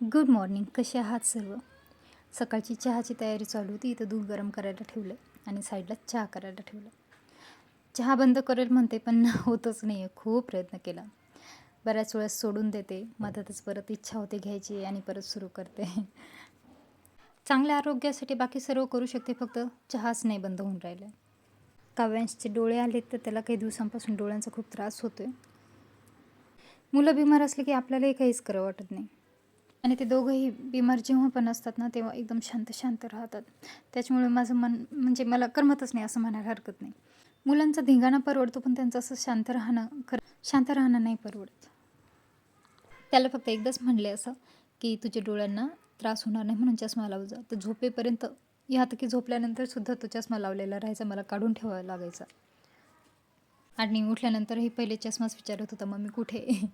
Good morning कसे आहात सर्व? सकाळची चहाची तयारी चालू होती. इथं दूध गरम करायला ठेवलं आणि साईडला चहा करायला ठेवलं चहा बंद करेल म्हणते पण होतच नाही आहे खूप प्रयत्न केला. बऱ्याच वेळेस सोडून देते. मधातच परत इच्छा होते घ्यायची आणि परत सुरू करते. चांगल्या आरोग्यासाठी बाकी सर्व करू शकते. फक्त चहाच नाही बंद होऊन राहिलं काव्यांशचे डोळे आले तर त्याला काही दिवसांपासून डोळ्यांचा खूप त्रास होतो आहे मुलं बिमार असले की आपल्यालाही काहीच करावं वाटत नाही. आणि ते दोघंही बिमार जेव्हा पण असतात ना तेव्हा एकदम शांत शांत राहतात. त्याच्यामुळे माझं मन म्हणजे मला करमतच नाही असं म्हणायला हरकत नाही. मुलांचा धिंगाणा परवडतो पण त्यांचं असं शांत राहणं खरं शांत राहणं नाही परवडत. त्याला फक्त एकदाच म्हणले असं की तुझ्या डोळ्यांना त्रास होणार नाही म्हणून चष्मा लावू जा. तर झोपेपर्यंत ह्यात की झोपल्यानंतर सुद्धा तो चष्मा लावलेला राहायचा मला काढून ठेवावा लागायचा. आणि उठल्यानंतरही पहिले चष्माच विचारत होता मम्मी कुठे?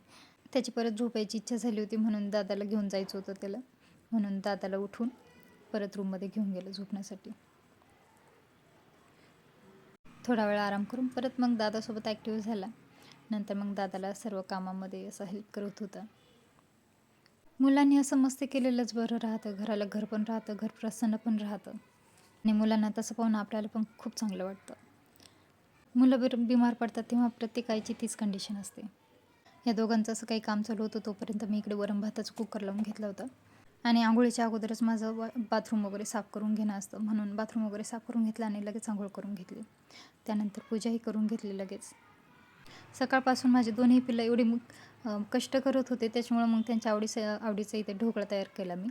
त्याची परत झोपायची इच्छा झाली होती म्हणून दादाला घेऊन जायचं होतं त्याला. म्हणून दादाला उठून परत रूममध्ये घेऊन गेलं झोपण्यासाठी. थोडा वेळ आराम करून परत मग दादासोबत ॲक्टिव्ह झाला. नंतर मग दादाला सर्व कामामध्ये असं हेल्प करत होता. मुलांनी असं मस्ती केलेलंच बरं राहतं. घराला घर पण राहतं घर प्रसन्न पण राहतं. आणि मुलांना तसं पाहून आपल्याला पण खूप चांगलं वाटतं. मुलं बिर बिमार पडतात तेव्हा प्रत्येक आईची तीच कंडिशन असते. या दोघांचं असं काही काम चालू होतं तोपर्यंत मी इकडे वरण भाताचं कुकर लावून घेतलं होतं. आणि आंघोळीच्या अगोदरच माझं व बाथरूम वगैरे साफ करून घेणं असतं. म्हणून बाथरूम वगैरे साफ करून घेतलं आणि लगेच आंघोळ करून घेतली. त्यानंतर पूजाही करून घेतली लगेच. सकाळपासून माझे दोन्ही पिल्लं एवढी मग कष्ट करत होते त्याच्यामुळं मग त्यांच्या आवडीचं आवडीचं इथे ढोकळा तयार केला मी.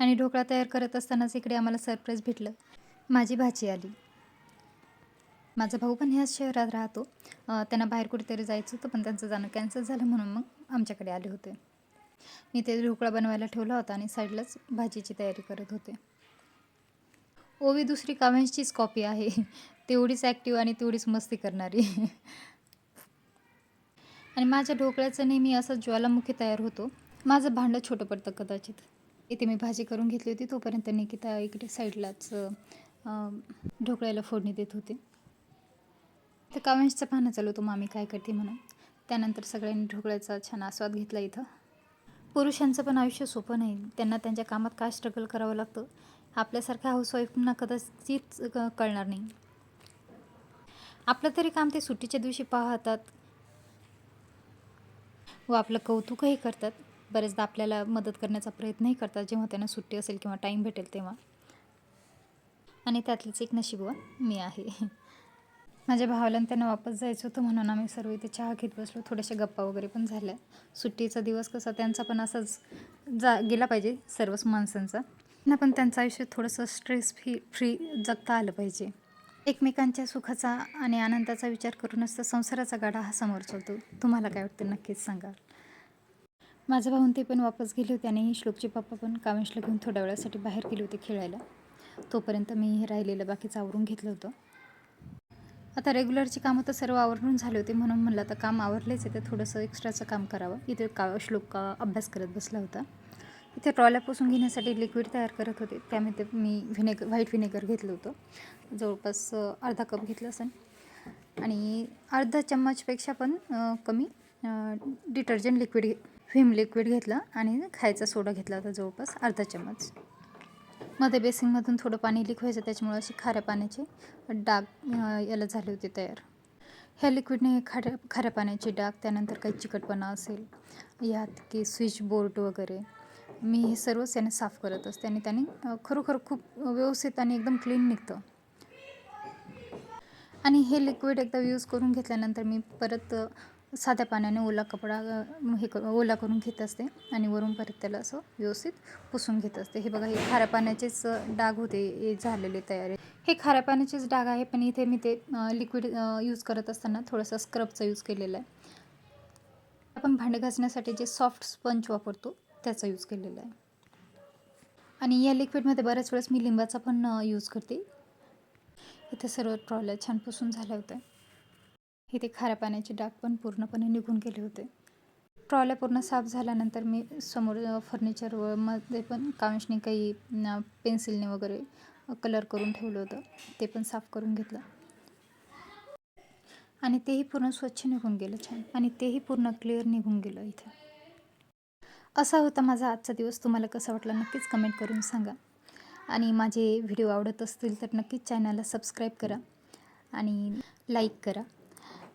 आणि ढोकळा तयार करत असतानाच इकडे आम्हाला सरप्राईज भेटलं. माझी भाची आली. माझा भाऊ पण ह्याच शहरात राहतो. त्यांना बाहेर कुठेतरी जायचं होतं पण त्यांचं जाणं कॅन्सल झालं म्हणून मग आमच्याकडे आले होते. मी ते ढोकळा बनवायला ठेवला होता आणि साईडलाच भाजीची तयारी करत होते. ओवी दुसरी काव्यांचीच कॉपी आहे. तेवढीच ॲक्टिव्ह आणि तेवढीच मस्ती करणारी. आणि माझ्या ढोकळ्याचं नेहमी असं ज्वालामुखी तयार होतो. माझं भांडं छोटं पडतं कदाचित. इथे मी भाजी करून घेतली होती तोपर्यंत निकिता इकडे साईडलाच ढोकळ्याला फोडणी देत होते. तर काव्यांशचं पाहणं चालू होतं मामी काय करते म्हणून. त्यानंतर सगळ्यांनी ढोकळ्याचा छान आस्वाद घेतला इथं. पुरुषांचं पण आयुष्य सोपं नाही. त्यांना त्यांच्या कामात काय स्ट्रगल करावं लागतं? आपल्यासारख्या हाऊसवाईफना कदाचित कळणार नाही. आपलं तरी काम ते सुट्टीच्या दिवशी पाहतात. व आपलं कौतुकही करतात. बरेचदा आपल्याला मदत करण्याचा प्रयत्नही करतात. जेव्हा त्यांना सुट्टी असेल किंवा टाईम भेटेल तेव्हा. आणि त्यातलीच एक नशीब हो, मी आहे. माझ्या भावाला त्यांना वापस जायचं होतं म्हणून आम्ही सर्व इथे चहा घेत बसलो. थोड्याशा गप्पा वगैरे पण झाल्या. सुट्टीचा दिवस कसा त्यांचा पण असाच जा गेला पाहिजे सर्वच माणसांचा. ना पण त्यांचं आयुष्य थोडंसं स्ट्रेस फ्री फ्री जगता आलं पाहिजे. एकमेकांच्या सुखाचा आणि आनंदाचा विचार करूनच तर संसाराचा गाडा हा समोर चालतो. तुम्हाला काय वाटतं? नक्कीच सांगा. माझा भाऊन ते पण वापस गेले होते आणि श्लोकचे पप्पा पण कामेशला घेऊन थोड्या वेळासाठी बाहेर गेले होते खेळायला. तोपर्यंत मी राहिलेलं बाकीचं आवरून घेतलं होतं. आता रेग्युलरची कामं तर सर्व आवरून झाले होते म्हणून म्हणलं आता काम आवरलेच आहे तर थोडंसं एक्स्ट्राचं काम करावं. इथे का श्लोक अभ्यास करत बसला होता. इथे ट्रॉल्या पुसून घेण्यासाठी लिक्विड तयार करत होते. त्यामध्ये मी व्हिनेगर व्हाईट व्हिनेगर घेतलं होतं. जवळपास अर्धा कप घेतलं असेल. आणि अर्धा चम्मचपेक्षा पण कमी डिटर्जंट लिक्विड व्हिम लिक्विड घेतलं आणि खायचा सोडा घेतला होता जवळपास अर्धा चम्मच. मध्ये बेसिनमधून थोडं पाणी लिक व्हायचं त्याच्यामुळे अशी खाऱ्या पाण्याचे डाग याला झाले होते तयार. ह्या लिक्विडने खाऱ्या खाऱ्या पाण्याचे डाग त्यानंतर काही चिकटपणा असेल यात की स्विच बोर्ड वगैरे मी हे सर्वच त्याने साफ करत असते आणि त्याने खरोखर खूप व्यवस्थित आणि एकदम क्लीन निघतं. आणि हे लिक्विड एकदा यूज करून घेतल्यानंतर मी परत साध्या पाण्याने ओला कपडा हे कर ओला करून घेत असते आणि वरून परत त्याला असं व्यवस्थित पुसून घेत असते. हे बघा हे खाऱ्या पाण्याचेच डाग होते हे झालेले तयार. आहे हे खाऱ्या पाण्याचेच डाग आहे पण इथे मी ते लिक्विड यूज करत असताना थोडंसं स्क्रबचा यूज केलेला आहे. आपण भांडे घासण्यासाठी जे सॉफ्ट स्पंज वापरतो त्याचा यूज केलेला आहे. आणि या लिक्विडमध्ये बऱ्याच वेळेस मी लिंबाचा पण यूज करते. इथे सर्व ट्रॉल्या छान पुसून झाल्या होत्या. इथे खाऱ्या पाण्याचे डाग पण पूर्णपणे निघून गेले होते. ट्रॉल्या पूर्ण साफ झाल्यानंतर मी समोर फर्निचरमध्ये पण कांशने काही पेन्सिलने वगैरे कलर करून ठेवलं होतं. ते पण साफ करून घेतलं. आणि तेही पूर्ण स्वच्छ निघून गेलं छान. आणि तेही पूर्ण क्लिअर निघून गेलं इथे. असा होता माझा आजचा दिवस. तुम्हाला कसा वाटला नक्कीच कमेंट करून सांगा. आणि माझे व्हिडिओ आवडत असतील तर नक्कीच चॅनलला सबस्क्राईब करा. आणि लाईक करा.